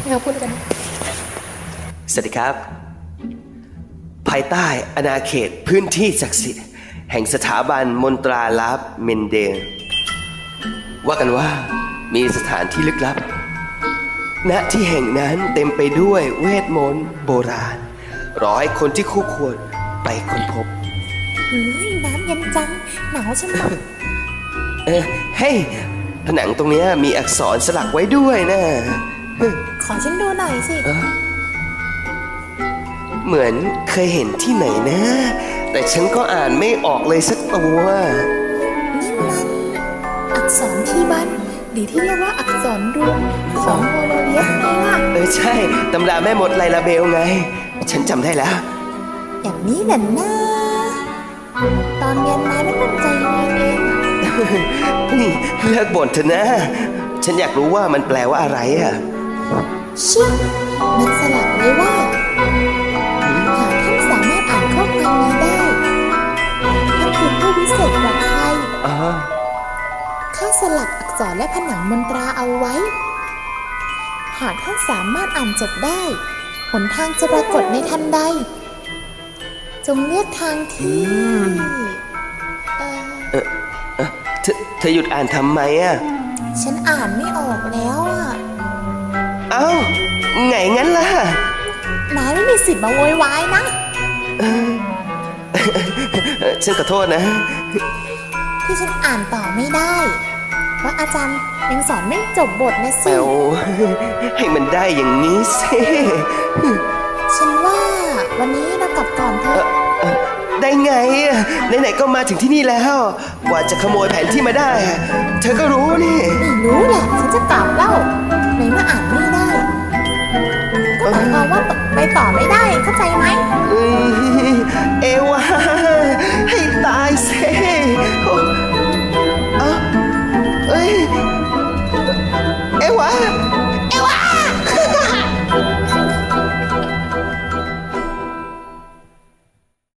ให้เขาพูดกันสวัสดีครับ ภายใต้อาณาเขตพื้นที่ศักดิ์สิทธิ์ แห่งสถาบันมนตราลับเมนเดล ว่ากันว่ามีสถานที่ลึกลับ ณที่แห่งนั้นเต็มไปด้วยเวทมนต์โบราณ รอให้คนที่คู่ควรไปค้นพบ เฮ้ยน้ำเย็นจัง หนาวใช่ไหมเออเฮ้ยผนังตรงเนี้ยมีอักษรสลักไว้ด้วยนะ ขอฉันดูหน่อยสิ เหมือนเคยเห็นที่ไหนนะ แต่ฉันก็อ่านไม่ออกเลยสักตัวนี่มันอักษรที่บ้านหรือที่เรียกว่าอักษรรูนของโฮโลเลียสไงล่ะ เออใช่ ตำราแม่มดไลลาเบลไง ฉันจำได้แล้ว อย่างนี้แหละนะ ตอนเรียนนายไม่ตั้งใจเรียนเองอะนี่เลิกบ่นเถอะนะ ฉันอยากรู้ว่ามันแปลว่าอะไรอะ เชี่ยมันสลักไว้ว่าหากท่านสามารถอ่านข้อความนี้ได้ท่านคือผู้วิเศษกว่าใครข้าสลักอักษรและผนังมนตราเอาไว้ หากท่านสามารถอ่านจบได้ หนทางจะปรากฏในทันใด จงเลือกทางที่เธอหยุดอ่านทำไมอะ ฉันอ่านไม่ออกแล้วอะ เอ้าไงงั้นล่ะ นายไม่มีสิทธิ์มาโวยวายนะเอ่อฉันขอโทษนะ ที่ฉันอ่านต่อไม่ได้ เพราะอาจารย์ยังสอนไม่จบบทนะสิ เอาให้มันได้อย่างนี้สิฉันว่าวันนี้เรากลับก่อนเถอะได้ไงอะไหนๆก็มาถึงที่นี่แล้ว กว่าจะขโมยแผนที่มาได้อะเธอก็รู้นี่ ไม่รู้แหละฉันจะกลับเล่า ต่อไม่ได้เข้าใจไหมเอ้ยวาให้ตายเซโอ้เอ้ยเอวา